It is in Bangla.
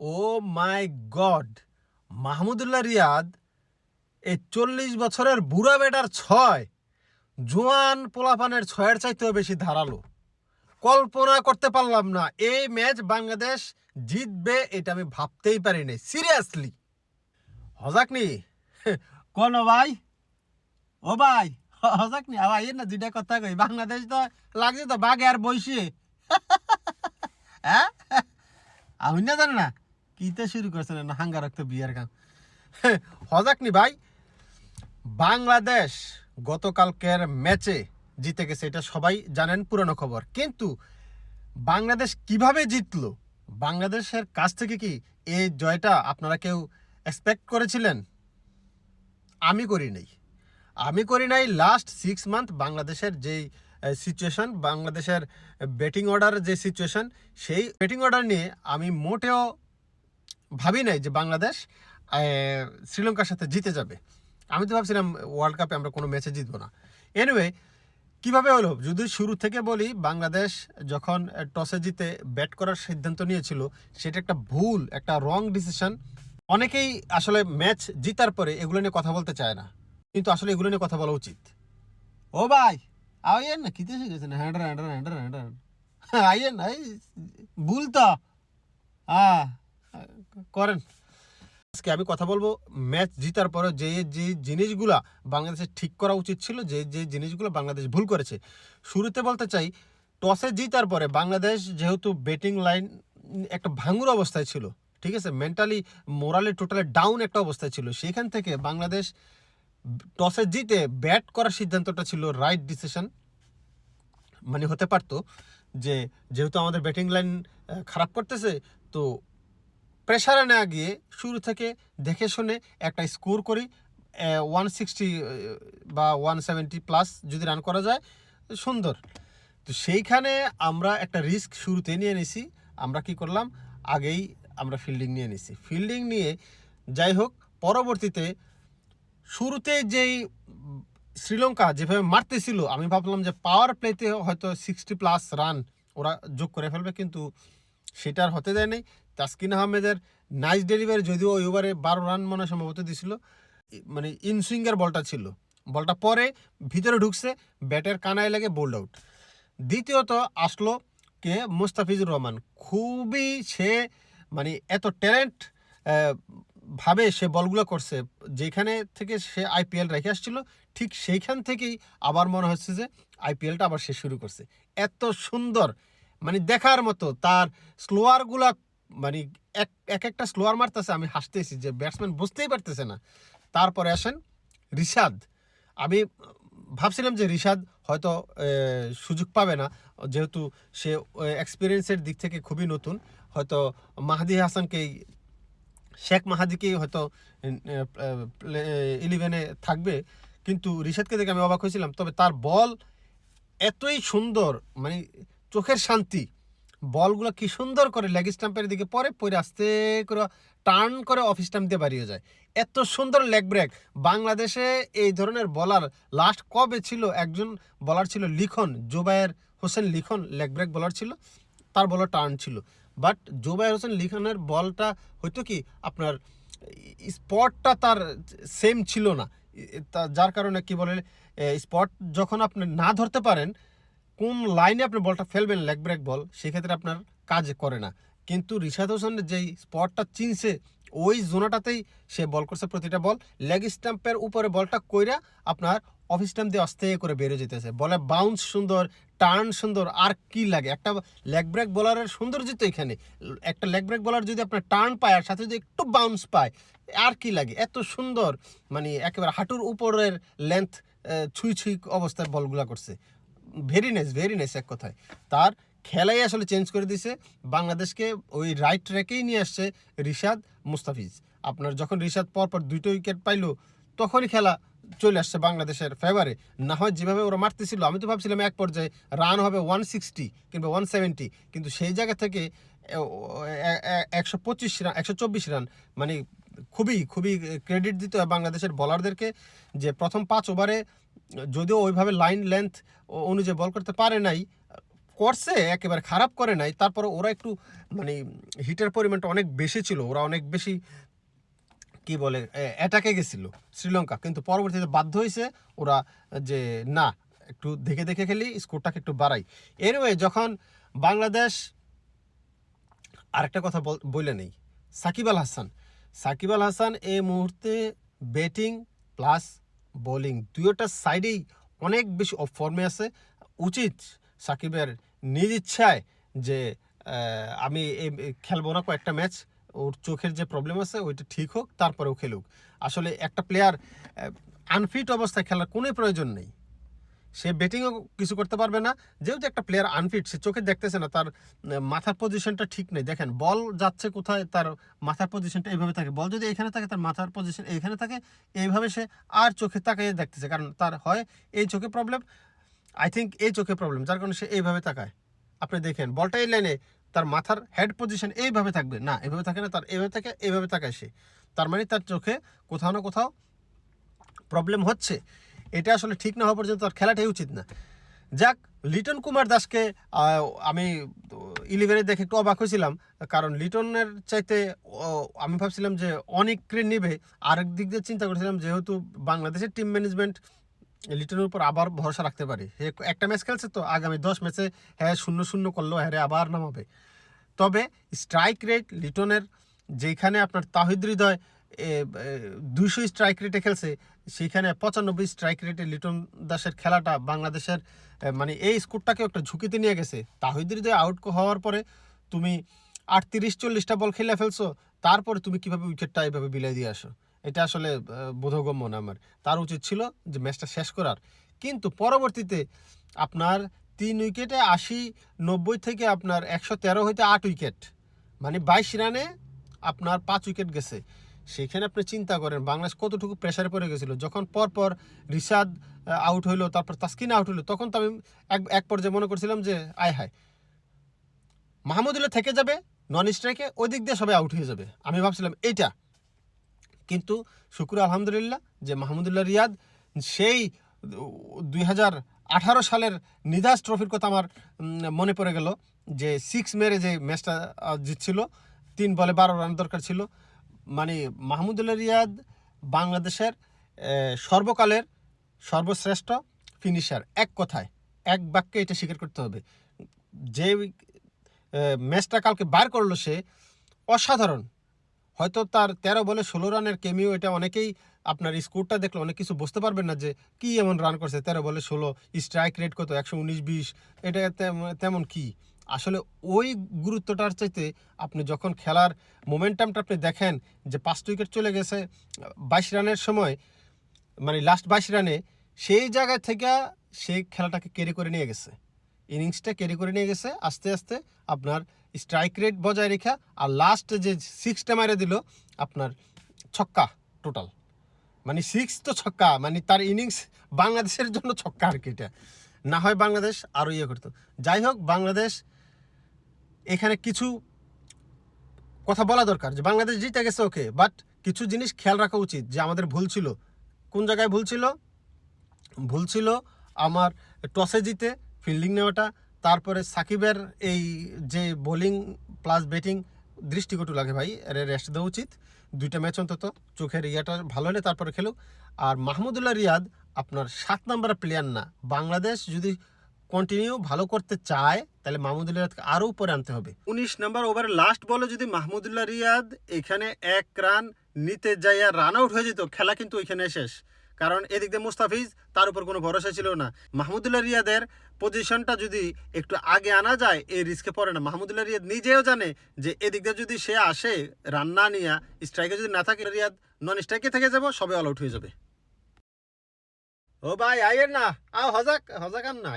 O my god Mahmudullah Riyad এই চল্লিশ বছরের বুড়া বেটার ছয়। জোয়ান পোলাপানের ছয়ের চাইতেও বেশি ধারালো। কল্পনা করতে পারলাম না, এই ম্যাচ বাংলাদেশ জিতবে এটা আমি ভাবতেই পারিনি সিরিয়াসলি। হজাকনি, কোন ভাই? ও ভাই, হজাকনি আবার এর না দুইটা কথা কই, বাংলাদেশ তো লাগছে তো বাঘে আর বইসে হ্যাঁ? আমি না জানি না? কিতে শুরু করছেন না হাঙ্গা রক্ত বিয়ার গান। হজাকনি ভাই, বাংলাদেশ গতকালকের ম্যাচে জিতে গেছে, এটা সবাই জানেন পুরনো খবর। কিন্তু বাংলাদেশ কীভাবে জিতল? বাংলাদেশের কাছ থেকে কি এই জয়টা আপনারা কেউ এক্সপেক্ট করেছিলেন? আমি করি নাই। আমি করি নাই লাস্ট সিক্স মান্থ বাংলাদেশের যেই সিচুয়েশন বাংলাদেশের ব্যাটিং অর্ডার যে সিচুয়েশন সেই ব্যাটিং অর্ডার নিয়ে আমি মোটেও ভাবি নাই যে বাংলাদেশ শ্রীলঙ্কার সাথে জিতে যাবে আমি তো ভাবছিলাম ওয়ার্ল্ড কাপে আমরা কোনো ম্যাচে জিতবো না এনিওয়ে কীভাবে হলো যদি শুরু থেকে বলি বাংলাদেশ যখন টসে জিতে ব্যাট করার সিদ্ধান্ত নিয়েছিল সেটা একটা ভুল একটা রং ডিসিশন অনেকেই আসলে ম্যাচ জিতার পরে এগুলো নিয়ে কথা বলতে চায় না কিন্তু আসলে এগুলো নিয়ে কথা বলা উচিত ও ভাই আইয়েন না কিতে শিখেছেন হ্যান্ডার হ্যান্ডার হ্যান্ডার হ্যান্ডার আইয়েন ভুল তো হ্যাঁ করেন। আজকে আমি কথা বলব ম্যাচ জিতার পরে যে যে জিনিসগুলা বাংলাদেশের ঠিক করা উচিত ছিল, যে যে জিনিসগুলো বাংলাদেশ ভুল করেছে। শুরুতে বলতে চাই, টসে জিতার পরে বাংলাদেশ যেহেতু ব্যাটিং লাইন একটা ভাঙুর অবস্থায় ছিল, ঠিক আছে? মেন্টালি মোরালি টোটালি ডাউন একটা অবস্থায় ছিল, সেখান থেকে বাংলাদেশ টসে জিতে ব্যাট করার সিদ্ধান্তটা ছিল রাইট ডিসিশন মানে হতে পারতো যে, যেহেতু আমাদের ব্যাটিং লাইন খারাপ করতেছে, তো প্রেশারে না গিয়ে শুরু থেকে দেখে শুনে একটা স্কোর করি ওয়ান সিক্সটি বা ওয়ান সেভেন্টি প্লাস যদি রান করা যায়, সুন্দর। তো সেইখানে আমরা একটা রিস্ক শুরুতে নিয়ে নিছি। আমরা কি করলাম? আগেই আমরা ফিল্ডিং নিয়ে নিছি। ফিল্ডিং নিয়ে যাই হোক, পরবর্তীতে শুরুতে যেই শ্রীলঙ্কা যেভাবে মারতেছিল, আমি ভাবলাম যে পাওয়ার প্লেতে হয়তো সিক্সটি প্লাস রান ওরা যোগ করে ফেলবে, কিন্তু সেটা আর হতে দেয় নাই তাসকিন আহমেদের নাইস ডেলিভারি যদিও ওই ওভারে বারো রান মনে সম্ভবত দিছিল। মানে ইনসুইঙ্গার বলটা ছিল। বলটা পরে ভিতরে ঢুকছে, ব্যাটের কানায় লেগে বোল্ড আউট দ্বিতীয়ত আসলো কে? মুস্তাফিজুর রহমান। খুবই সে মানে এত ট্যালেন্ট ভাবে সে বলগুলো করছে, যেখানে থেকে সে আইপিএল রেখে আসছিল, ঠিক সেইখান থেকেই আবার মনে হচ্ছে যে আইপিএলটা আবার সে শুরু করছে। এত সুন্দর মানে দেখার মতো তার স্লোয়ারগুলা মানে এক এক একটা স্লোয়ার মারতেছে, আমি হাসতেছি যে ব্যাটসম্যান বুঝতেই পারতেছে না। তারপরে আসেন রিশাদ। আমি ভাবছিলাম যে রিশাদ হয়তো সুযোগ পাবে না, যেহেতু সে এক্সপিরিয়েন্সের দিক থেকে খুবই নতুন। হয়তো মাহাদি হাসানকেই শেখ মাহাদিকেই হয়তো ইলেভেনে থাকবে। কিন্তু রিশাদকে দেখে আমি অবাক হয়েছিলাম। তবে তার বল এতই সুন্দর মানে চোখের শান্তি। বলগুলো কি সুন্দর করে লেগ স্টাম্পের দিকে পরে পরে আস্তে করে টার্ন করে অফ স্টাম্প দিয়ে বাড়িয়ে যায়। এত সুন্দর লেগ ব্রেক। বাংলাদেশে এই ধরনের বলার লাস্ট কবে ছিল? একজন বলার ছিল লিখন, জোবায়ের হোসেন লিখন লেগ ব্রেক বলার ছিল, তার বলার টার্ন ছিল। বাট জোবায়ের হোসেন লিখনের বলটা হয়তো কি আপনার স্পটটা তার সেম ছিল না। যার কারণে কি বলে স্পট যখন আপনি না ধরতে পারেন কোন লাইনে আপনি বলটা ফেলবেন লেগ ব্রেক বল, সেক্ষেত্রে আপনার কাজ করে না। কিন্তু রিশাদ হোসেনের যেই স্পটটা চিনছে, ওই জোনাটাতেই সে বল করছে প্রতিটা বল। লেগ স্টাম্পের উপরে বলটা কইরা আপনার অফ স্টাম্প দিয়ে আস্তে করে বেরো যেতেছে। বলে বাউন্স সুন্দর টার্ন সুন্দর, আর কি লাগে? একটা লেগ ব্রেক বলারের সৌন্দর্য তো এখানে। একটা লেগ ব্রেক বলার যদি আপনার টার্ন পায়, আর সাথে যদি একটু বাউন্স পায়, আর কি লাগে? এত সুন্দর মানে একেবারে হাঁটুর উপরের লেন্থ ছুঁই ছুঁই অবস্থায় বলগুলা করছে। ভেরি নাইস ভেরি নাইস এক কথায়। তার খেলাই আসলে চেঞ্জ করে দিছে। বাংলাদেশকে ওই রাইট ট্র্যাকেই নিয়ে আসছে রিশাদ মুস্তাফিজ। আপনার যখন রিশাদ পরপর দুইটা উইকেট পাইলো, তখনই খেলা চলে আসছে বাংলাদেশের ফেভারে না হয় যেভাবে ওরা মারতেছিল, আমি তো ভাবছিলাম এক পর্যায়ে রান হবে ওয়ান সিক্সটি কিংবা ওয়ান সেভেন্টি কিন্তু সেই জায়গা থেকে একশো পঁচিশ রান একশো চব্বিশ রান মানে খুবই খুবই ক্রেডিট দিতে হয় বাংলাদেশের বলারদেরকে যে প্রথম পাঁচ ওভারে যদিও ওইভাবে লাইন লেন্থ অনুযায়ী বল করতে পারে নাই, করছে, একেবারে খারাপ করে নাই তারপরে ওরা একটু মানে হিটের পরিমাণটা অনেক বেশি ছিল, ওরা অনেক বেশি, কি বলে অ্যাটাকে গেছিল শ্রীলঙ্কা, কিন্তু পরবর্তীতে বাধ্য হয়েছে ওরা যে, না, একটু দেখে দেখে খেলি, স্কোরটাকে একটু বাড়াই। এরওয়ে যখন বাংলাদেশ, আরেকটা কথা বল- বলে নেই, সাকিব আল হাসান, সাকিব আল হাসান এই মুহূর্তে ব্যাটিং প্লাস বোলিং দুয়োটা সাইডেই অনেক বেশি ফর্মে আছে। উচিত সাকিবের নিজ ইচ্ছায় যে আমি এই এই খেলব না কয়েকটা ম্যাচ ওর চোখের যে প্রবলেম আছে ওইটা ঠিক হোক, তারপরেও খেলুক। আসলে একটা প্লেয়ার আনফিট অবস্থায় খেলার কোনো প্রয়োজন নেই। সে ব্যাটিংও কিছু করতে পারবে না। যেহেতু একটা প্লেয়ার আনফিট সে চোখে দেখতেছে না, তার মাথার পজিশনটা ঠিক নেই। দেখেন বল যাচ্ছে কোথায়, তার মাথার পজিশনটা এইভাবে থাকে। বল যদি এখানে থাকে, তার মাথার পজিশন এইখানে থাকে, এইভাবে সে আর চোখে তাকিয়ে দেখতেছে। কারণ তার হয় এই চোখে প্রবলেম আই থিঙ্ক এই চোখে প্রবলেম যার কারণে সে এইভাবে তাকায়। আপনি দেখেন বলটা এই লাইনে তার মাথার হেড পজিশন এইভাবে থাকবে। না এভাবে থাকে না, তার এভাবে থাকে, এইভাবে তাকায় সে। তার মানে তার চোখে কোথাও না কোথাও প্রবলেম হচ্ছে। এটা আসলে ঠিক না হওয়া পর্যন্ত তার খেলাটাই উচিত না। যাক, লিটন কুমার দাসকে আমি ইলেভেনে দেখে একটু অবাক হয়েছিলাম, কারণ লিটনের চাইতে আমি ভাবছিলাম যে অনেক ক্রেন নিবে। আরেক দিক দিয়ে চিন্তা করেছিলাম যেহেতু বাংলাদেশের টিম ম্যানেজমেন্ট লিটনের উপর আবার ভরসা রাখতে পারে। একটা ম্যাচ খেলছে তো, আগামী দশ ম্যাচে হ্যাঁ শূন্য শূন্য করলেও হ্যাঁ আবার নামাবে। তবে স্ট্রাইক রেট লিটনের, যেখানে আপনার তাহিদ হৃদয় দুইশো স্ট্রাইক রেটে খেলছে সেইখানে পঁচানব্বই স্ট্রাইক রেটে লিটন দাসের খেলাটা বাংলাদেশের মানে এই স্কোরটাকে একটা ঝুঁকিতে নিয়ে গেছে। তাহিদ হৃদয় আউট হওয়ার পরে তুমি আটত্রিশ চল্লিশটা বল খেলে ফেলছো, তারপরে তুমি কীভাবে উইকেটটা এইভাবে বিলাই দিয়ে আসো? এটা আসলে বোধগম্য না আমার। তার উচিত ছিল যে ম্যাচটা শেষ করার। কিন্তু পরবর্তীতে আপনার তিন উইকেটে আশি, নব্বই থেকে আপনার একশো তেরো হইতে আট উইকেট মানে বাইশ রানে আপনার পাঁচ উইকেট গেছে। সেখানে আপনি চিন্তা করেন, বাংলাদেশ কতটুকু প্রেসারে পড়ে গেছিল। যখন পরপর রিসাদ আউট হইল, তারপর তাসকিন আউট হইল, তখন তো আমি এক এক পর্যায়ে মনে করছিলাম যে, আয় হায়। মাহমুদুল্লাহ থেকে যাবে নন স্ট্রাইকে ওই দিক দিয়ে সবাই আউট হয়ে যাবে। আমি ভাবছিলাম এইটা। কিন্তু শুক্র আলহামদুলিল্লাহ যে মাহমুদুল্লাহ রিয়াদ, সেই দুই হাজার আঠারো সালের নিদাস ট্রফির কথা আমার মনে পড়ে গেল যে সিক্স মেরে যে ম্যাচটা জিতছিল, তিন বলে বারো রান দরকার ছিল। মানে মাহমুদুল্লাহ রিয়াদ বাংলাদেশের সর্বকালের সর্বশ্রেষ্ঠ ফিনিশার এক কথায়, এক বাক্যে এটা স্বীকার করতে হবে। যে ম্যাচটা কালকে বার করল সে অসাধারণ। হয়তো তার তেরো বলে ষোলো রানের কেমিও এটা অনেকেই আপনার স্কোরটা দেখলে অনেক কিছু বুঝতে পারবেন না যে কি এমন রান করছে। তেরো বলে ষোলো স্ট্রাইক রেট কত? একশো উনিশ, বিশ। এটা তেম- তেমন কি? আসলে ওই গুরুত্বটার চাইতে আপনি যখন খেলার মোমেন্টামটা আপনি দেখেন যে পাঁচ উইকেট চলে গেছে, বাইশ রানের সময় মানে লাস্ট বাইশ রানে, সেই জায়গা থেকে সেই খেলাটাকে ক্যারি করে নিয়ে গেছে। ইনিংসটা ক্যারি করে নিয়ে গেছে, আস্তে আস্তে আপনার স্ট্রাইক রেট বজায় রেখা, আর লাস্ট যে সিক্সটা মারে দিল, আপনার ছক্কা টোটাল মানে সিক্স তো ছক্কা মানে তার ইনিংস বাংলাদেশের জন্য ছক্কা আর কি এটা। না হয় বাংলাদেশ আরও ইয়ে করতো। যাই হোক, বাংলাদেশ এখানে কিছু কথা বলা দরকার যে বাংলাদেশ জিতে গেছে ওকে বাট কিছু জিনিস খেয়াল রাখা উচিত যে আমাদের ভুল ছিল। কোন জায়গায় ভুল ছিল? ভুল ছিল আমার টসে জিতে ফিল্ডিং নেওয়াটা, তারপরে সাকিবের এই যে বোলিং প্লাস ব্যাটিং দৃষ্টিকটু লাগে ভাই রেস্ট দেওয়া উচিত। দুইটা ম্যাচ অন্তত। চোখের ইয়াটা ভালো হলে তারপরে খেলুক। আর মাহমুদুল্লাহ রিয়াদ আপনার সাত নম্বর প্লেয়ার না। বাংলাদেশ যদি কন্টিনিউ ভালো করতে চায়, তাহলে মাহমুদুল্লাহ রিয়াদকে আরও উপরে আনতে হবে। উনিশ নাম্বার ওভারের লাস্ট বলে যদি মাহমুদুল্লাহ রিয়াদ এখানে এক রান নিতে যাইয়া রান আউট হয়ে যেত, খেলা কিন্তু ওইখানে শেষ। কারণ এদিক দিয়ে মুস্তাফিজ তার উপর কোনো ভরসা ছিল না। মাহমুদুল্লাহ রিয়াদের পজিশনটা যদি একটু আগে আনা যায়, এই রিস্কে পড়ে না। মাহমুদুল্লাহ রিয়াদ নিজেও জানে যে এদিক দিয়ে যদি সে আসে, রান্না নিয়ে স্ট্রাইকে যদি না থাকে, রিয়াদ নন স্ট্রাইকে থেকে যাব, সবে অল আউট হয়ে যাবে। ও ভাই, আইয়ের না। আও হজাক হজাক আর না